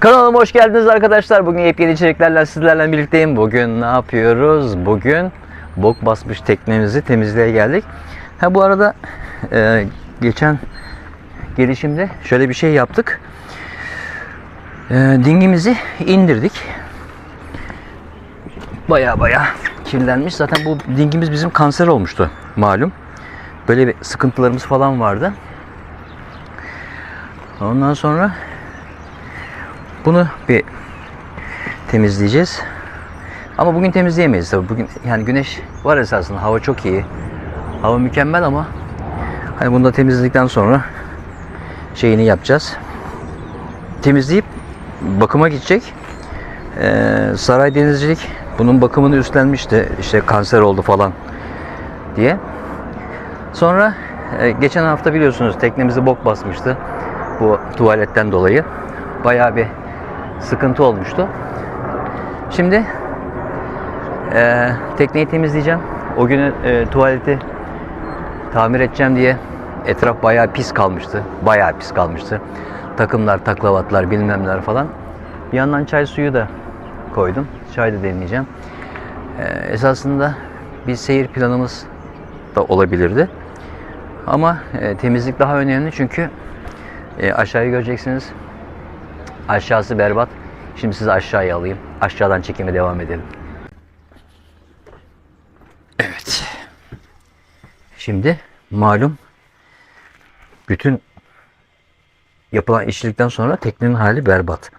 Kanalıma hoş geldiniz arkadaşlar. Bugün yepyeni içeriklerle sizlerle birlikteyim. Bugün ne yapıyoruz? Bugün bok basmış teknemizi temizliğe geldik. Ha bu arada e, geçen gelişimde şöyle bir şey yaptık. E, dingimizi indirdik. Baya baya kirlenmiş. Zaten bu dingimiz bizim kanser olmuştu malum. Böyle bir sıkıntılarımız falan vardı. Ondan sonra bunu bir temizleyeceğiz. Ama bugün temizleyemeyiz tabii. Bugün yani güneş var esasında. Hava çok iyi. Hava mükemmel ama hani bunu da temizledikten sonra şeyini yapacağız. Temizleyip bakıma gidecek. Ee, Saray Denizcilik bunun bakımını üstlenmişti. İşte kanser oldu falan diye. Sonra e, geçen hafta biliyorsunuz teknemizi bok basmıştı. Bu tuvaletten dolayı. Bayağı bir sıkıntı olmuştu. Şimdi e, tekneyi temizleyeceğim. O günü e, tuvaleti tamir edeceğim diye etraf bayağı pis kalmıştı. Bayağı pis kalmıştı. Takımlar, taklavatlar, bilmemler falan. Bir yandan çay suyu da koydum. Çay da demleyeceğim. E, esasında bir seyir planımız da olabilirdi. Ama e, temizlik daha önemli çünkü e, aşağıyı göreceksiniz. Aşağısı berbat. Şimdi sizi aşağıya alayım. Aşağıdan çekime devam edelim. Evet. Şimdi malum bütün yapılan işçilikten sonra teknenin hali berbat.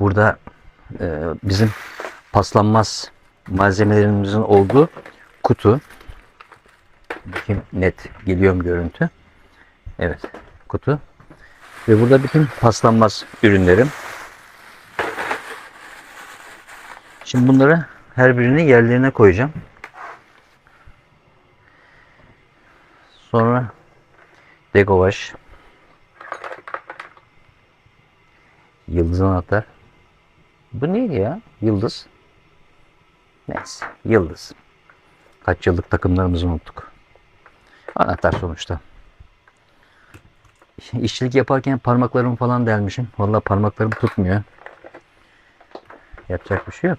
Burada e, bizim paslanmaz malzemelerimizin olduğu kutu. Bakayım net geliyor mu görüntü? Evet kutu. Ve burada bütün paslanmaz ürünlerim. Şimdi bunları her birini yerlerine koyacağım. Sonra degovaj. Yıldız anahtar. Bu neydi ya? Yıldız. Neyse. Yıldız. Kaç yıllık takımlarımızı unuttuk. Anahtar sonuçta. İşçilik yaparken parmaklarımı falan delmişim. Vallahi parmaklarım tutmuyor. Yapacak bir şey yok.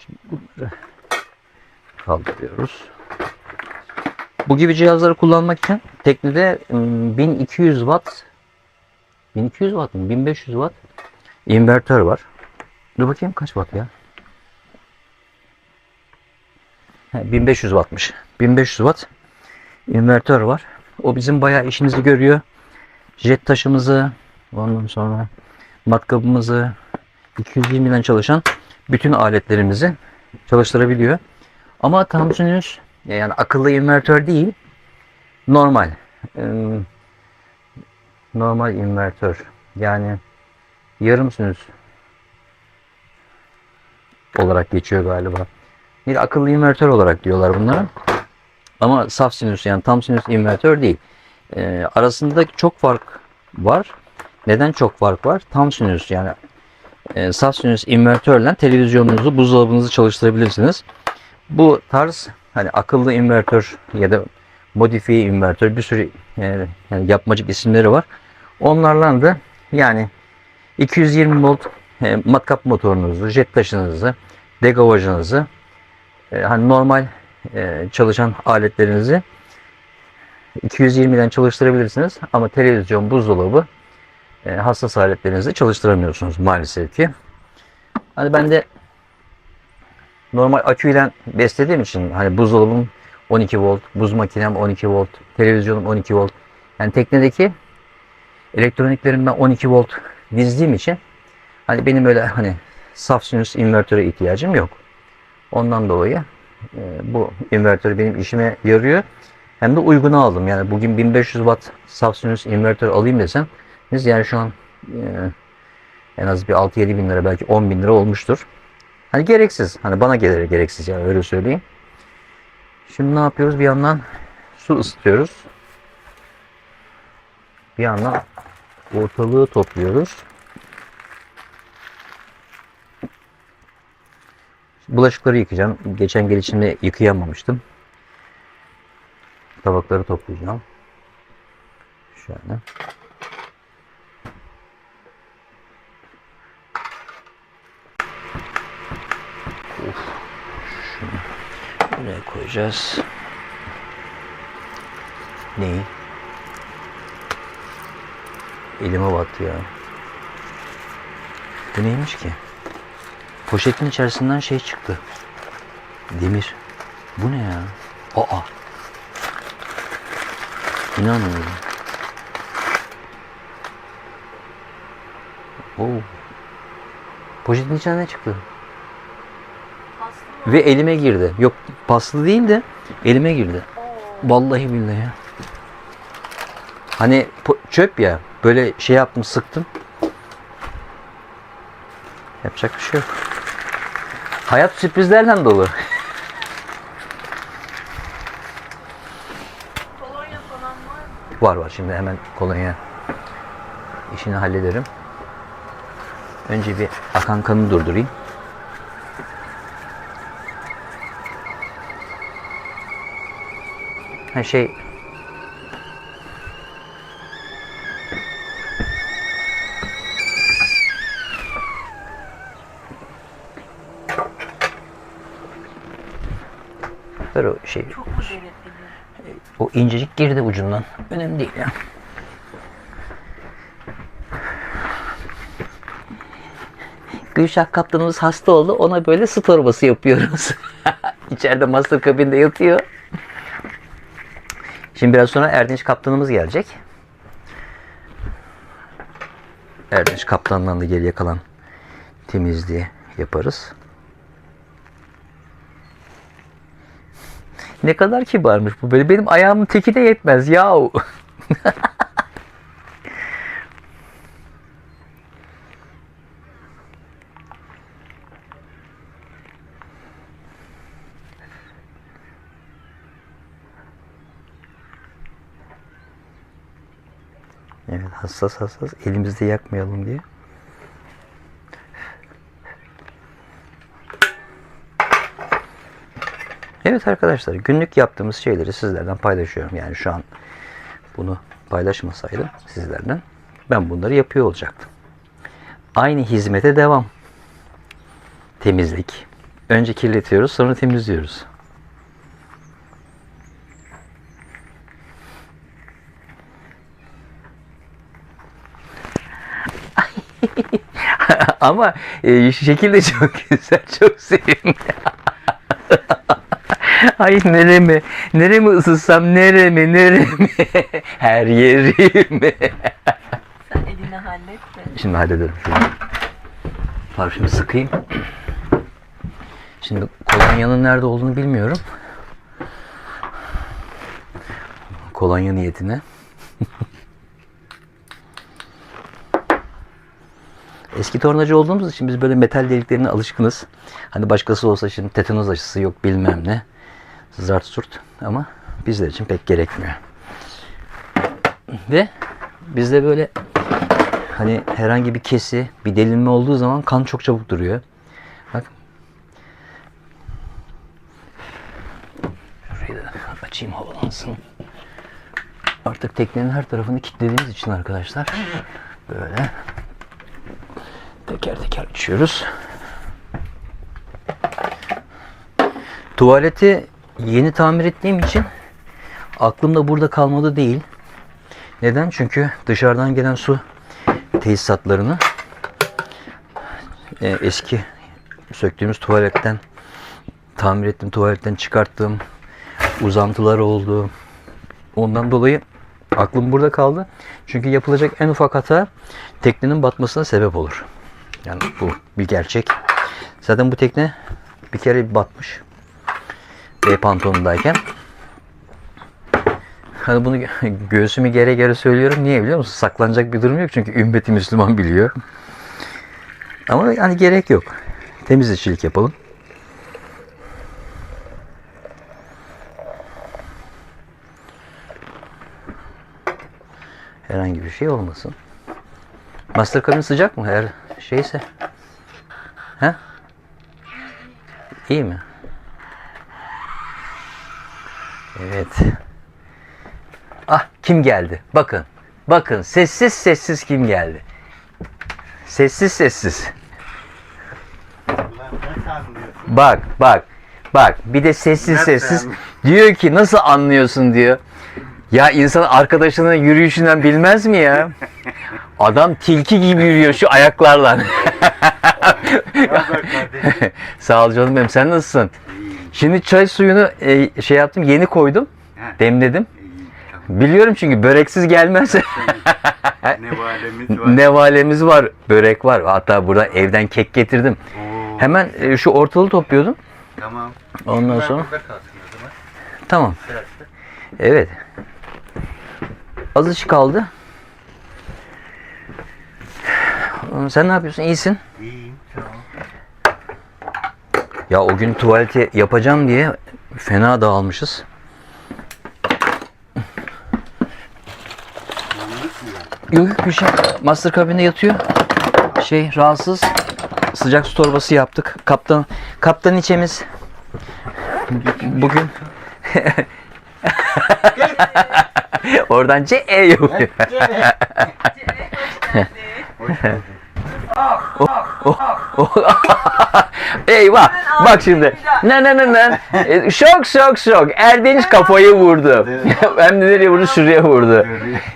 Şimdi bunları kaldırıyoruz. Bu gibi cihazları kullanmak için teknede ım, 1200 watt 1200 watt mı? 1500 watt invertör var. Dur bakayım kaç watt ya? He, 1500 wattmış. 1500 watt invertör var. O bizim bayağı işimizi görüyor. Jet taşımızı, ondan sonra matkabımızı, 220'den çalışan bütün aletlerimizi çalıştırabiliyor. Ama tam sinüs yani akıllı invertör değil, normal. Im, Normal invertör. Yani yarım sinüs olarak geçiyor galiba. Bir akıllı invertör olarak diyorlar bunlara. Ama saf sinüs yani tam sinüs invertör değil. Ee, arasında çok fark var. Neden çok fark var? Tam sinüs yani e, saf sinüs invertörle televizyonunuzu, buzdolabınızı çalıştırabilirsiniz. Bu tarz hani akıllı invertör ya da modifiye invertör bir sürü e, yani yapmacık isimleri var. Onlarla da yani 220 volt e, matkap motorunuzu, jet taşınızı, degavajınızı e, hani normal e, çalışan aletlerinizi 220'den çalıştırabilirsiniz ama televizyon, buzdolabı e, hassas aletlerinizi çalıştıramıyorsunuz maalesef ki. Hani ben de normal aküyle beslediğim için hani buzdolabım 12 volt, buz makinem 12 volt, televizyonum 12 volt. Yani teknedeki elektroniklerim ben 12 volt dizdiğim için hani benim öyle hani saf sinüs invertöre ihtiyacım yok. Ondan dolayı e, bu invertör benim işime yarıyor. Hem de uygunu aldım. Yani bugün 1500 watt saf sinüs invertör alayım desem biz yani şu an e, en az bir 6-7 bin lira belki 10 bin lira olmuştur. Hani gereksiz. Hani bana gelir gereksiz yani öyle söyleyeyim. Şimdi ne yapıyoruz? Bir yandan su ısıtıyoruz. Bir yandan ortalığı topluyoruz. Bulaşıkları yıkayacağım. Geçen gelişimde yıkayamamıştım. tabakları toplayacağım. Şöyle. Of. Şunu buraya koyacağız. Neyi? Elime battı ya. Bu neymiş ki? Poşetin içerisinden şey çıktı. Demir. Bu ne ya? Aa. İnanmıyorum. Oo. Poşetin içinden ne çıktı? Ve elime girdi. Yok paslı değil de elime girdi. Vallahi billahi ya. Hani çöp ya. Böyle şey yaptım sıktım. Yapacak bir şey yok. Hayat sürprizlerle dolu. Kolonya falan var mı? Var var şimdi hemen kolonya işini hallederim. Önce bir akan kanı durdurayım. Ha şey Ver o şey Çok mu o incecik girdi ucundan. Önemli değil ya. Gülşah kaptanımız hasta oldu. Ona böyle su torbası yapıyoruz. İçeride master kabinde yatıyor. Şimdi biraz sonra Erdinç kaptanımız gelecek. Erdinç kaptandan da geriye kalan temizliği yaparız. Ne kadar kibarmış bu böyle. Benim ayağımın teki de yetmez yahu. Evet hassas hassas elimizde yakmayalım diye. Evet arkadaşlar günlük yaptığımız şeyleri sizlerden paylaşıyorum. Yani şu an bunu paylaşmasaydım sizlerden ben bunları yapıyor olacaktım. Aynı hizmete devam. Temizlik. Önce kirletiyoruz sonra temizliyoruz. Ama e, şekil de çok güzel, çok sevimli. Ay neremi, neremi ısıtsam neremi, neremi, her yerimi. Sen elini hallet de. Şimdi hallederim şunu. Parfümü sıkayım. Şimdi kolonyanın nerede olduğunu bilmiyorum. Kolonya niyetine. Eski tornacı olduğumuz için biz böyle metal deliklerine alışkınız. Hani başkası olsa şimdi tetanoz aşısı yok bilmem ne. Zart surt ama bizler için pek gerekmiyor. Ve bizde böyle hani herhangi bir kesi, bir delinme olduğu zaman kan çok çabuk duruyor. Bak. Şurayı da açayım havalansın. Artık teknenin her tarafını kilitlediğimiz için arkadaşlar böyle teker teker açıyoruz. Tuvaleti yeni tamir ettiğim için aklımda burada kalmadı değil. Neden? Çünkü dışarıdan gelen su tesisatlarını e, eski söktüğümüz tuvaletten tamir ettim tuvaletten çıkarttım uzantılar oldu. Ondan dolayı aklım burada kaldı. Çünkü yapılacak en ufak hata teknenin batmasına sebep olur. Yani bu bir gerçek. Zaten bu tekne bir kere batmış B pantolonundayken Hani bunu gö- göğsümü gere gere söylüyorum. Niye biliyor musun? Saklanacak bir durum yok çünkü ümmeti Müslüman biliyor. Ama yani gerek yok. Temiz işçilik yapalım. Herhangi bir şey olmasın. Master kabin sıcak mı? Eğer şeyse. He? İyi mi? Evet. Ah kim geldi? Bakın. Bakın sessiz sessiz kim geldi? Sessiz sessiz. Bak bak. Bak bir de sessiz sessiz diyor ki nasıl anlıyorsun diyor. Ya insan arkadaşının yürüyüşünden bilmez mi ya? Adam tilki gibi yürüyor şu ayaklarla. Sağ ol canım benim. Sen nasılsın? Şimdi çay suyunu e, şey yaptım yeni koydum. Ha. Demledim. iyi, tamam. Biliyorum çünkü böreksiz gelmez. Nevalemiz var. Nevalemiz var, börek var. Hatta burada evden kek getirdim. Oo, Hemen e, şu ortalığı topluyordum. Tamam. Ondan Ben sonra- burada kalsın o zaman. Tamam. Sırası. Evet. Azıcık kaldı. Sen ne yapıyorsun? İyisin. İyiyim, tamam. Ya o gün tuvaleti yapacağım diye fena dağılmışız. Yok yok bir şey. Master kabinde yatıyor. Şey rahatsız. Sıcak su torbası yaptık. Kaptan kaptan içemiz. Bugün oradan C E. Cemre hoş geldin. Hoş geldin. Eyvah. Bak şimdi. Ne ne ne ne. E, Şok şok şok. Erdinç kafayı vurdu. Hem de nereye vurdu? Şuraya vurdu.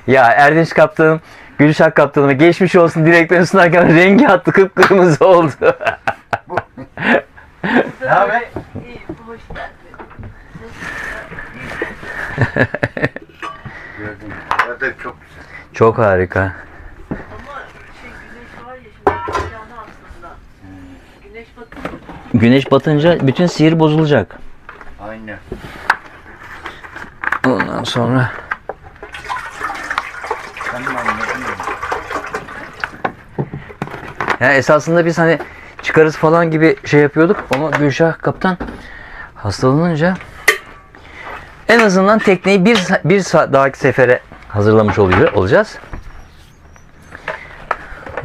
Ya Erdinç kaptanım, Gülşah kaptanıma geçmiş olsun direkten sunarken rengi attı kıpkırmızı oldu. Ne haber? İyi, hoş geldin. Gördün mü? Çok güzel. Çok harika. Ama şey güneş var ya şimdi sıcağını aslında. Güneş batınca Güneş batınca bütün sihir bozulacak. Aynen. Ondan sonra Sen mi anladın mı? ya esasında biz hani çıkarız falan gibi şey yapıyorduk ama Gülşah kaptan hastalanınca en azından tekneyi bir, sa- bir saat dahaki sefere hazırlamış oluyor, olacağız.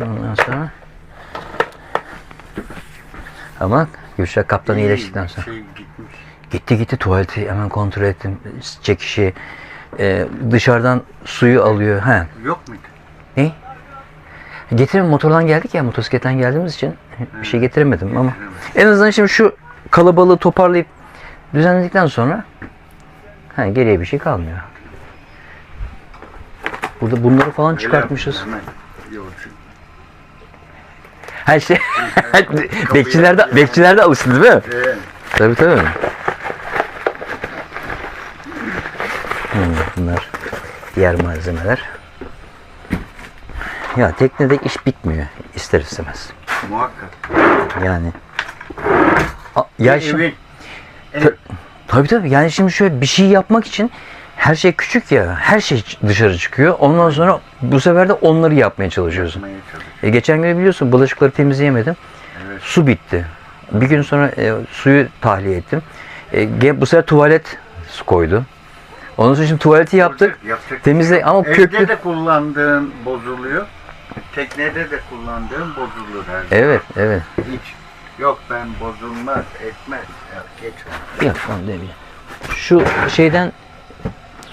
Ondan sonra ama Gülşah kaptan iyileştikten sonra. Şey gitmiş. Gitti gitti tuvaleti hemen kontrol ettim. Çekişi e, dışarıdan suyu alıyor. He. Yok muydu? Ne? Getirin motordan geldik ya motosikletten geldiğimiz için bir şey getiremedim ama en azından şimdi şu kalabalığı toparlayıp düzenledikten sonra ha, geriye bir şey kalmıyor. Burada bunları falan çıkartmışız. Hemen yolcu. Her şey bekçilerde bekçilerde alıştı değil mi? Evet. Tabii tabii. Hmm, bunlar diğer malzemeler. Ya teknede iş bitmiyor ister istemez. Muhakkak. Yani A- ya şimdi, Evin. Ev. tabii tabii yani şimdi şöyle bir şey yapmak için her şey küçük ya her şey dışarı çıkıyor. Ondan sonra bu sefer de onları yapmaya çalışıyorsun. Yapmaya. E, geçen gün biliyorsun bulaşıkları temizleyemedim. Evet. Su bitti. Bir gün sonra e, suyu tahliye ettim. E, bu sefer tuvalet su koydu. Ondan sonra şimdi tuvaleti yaptık. Yapacak Temizle ama Evde köklü. de kullandığın bozuluyor. Teknede de kullandığın bozulur her zaman. Evet, evet. Hiç. Yok ben bozulmaz, etmez. Ya, geç. Yok onu demeyeyim. Şu şeyden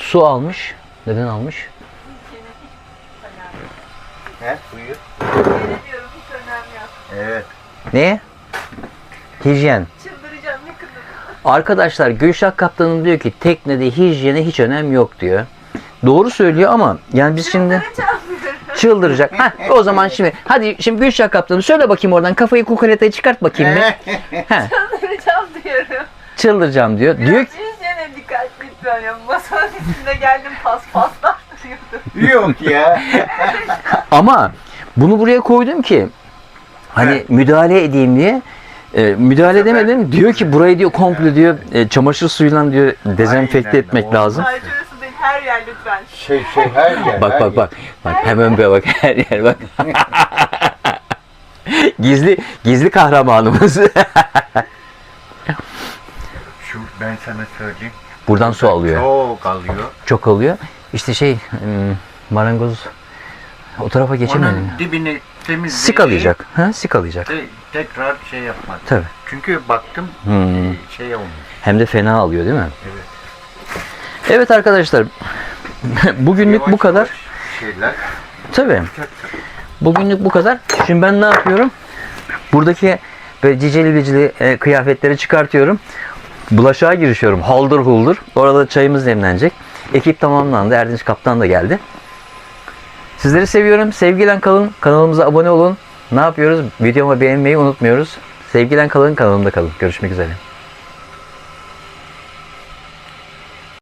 su almış. Neden almış? He? Buyur. Öyle diyorum hiç önemli yok. Evet. Neye? Hijyen. Çıldıracağım yakında. Arkadaşlar Gülşah Kaptan'ın diyor ki teknede hijyene hiç önem yok diyor. Doğru söylüyor ama yani biz şimdi çıldıracak. Ha, o zaman şimdi hadi şimdi Gülşah Kaptan'ım söyle bakayım oradan kafayı kukaretaya çıkart bakayım bir. Ha, Çıldıracağım diyorum. çıldıracağım diyor. Diyor Biraz ki hijyene dikkat lütfen ya. Masanın üstünde geldim pas paslar duruyordu. Yok ya. Ama bunu buraya koydum ki hani Evet. müdahale edeyim diye. E, müdahale sefer- edemedim. Diyor ki burayı diyor komple diyor e, çamaşır suyuyla diyor dezenfekte Aynen, etmek lazım. Sadece orası değil her yer lütfen. Şey şey her yer. Bak her bak yer. bak. Bak hemen bir bak her yer bak. gizli gizli kahramanımız. Şu ben sana söyleyeyim. Buradan su alıyor. Çok alıyor. Çok alıyor. İşte şey marangoz o tarafa geçemedi. Onun dibini temizleyip Sikalayacak. Ha, sikalayacak. te- tekrar şey yapmak. Tabii. Çünkü baktım Hmm. e, şey olmuş. Hem de fena alıyor değil mi? Evet. Evet arkadaşlar. Bugünlük bu Yavaş kadar. yavaş Şeyler. Tabii. Bugünlük bu kadar. Şimdi ben ne yapıyorum? Buradaki böyle cicili bicili e, kıyafetleri çıkartıyorum. Bulaşığa girişiyorum. Haldır huldur. Orada çayımız demlenecek. Ekip tamamlandı. Erdinç Kaptan da geldi. Sizleri seviyorum. Sevgiyle kalın. Kanalımıza abone olun. Ne yapıyoruz? Videomu beğenmeyi unutmuyoruz. Sevgiyle kalın. Kanalımda kalın. Görüşmek üzere.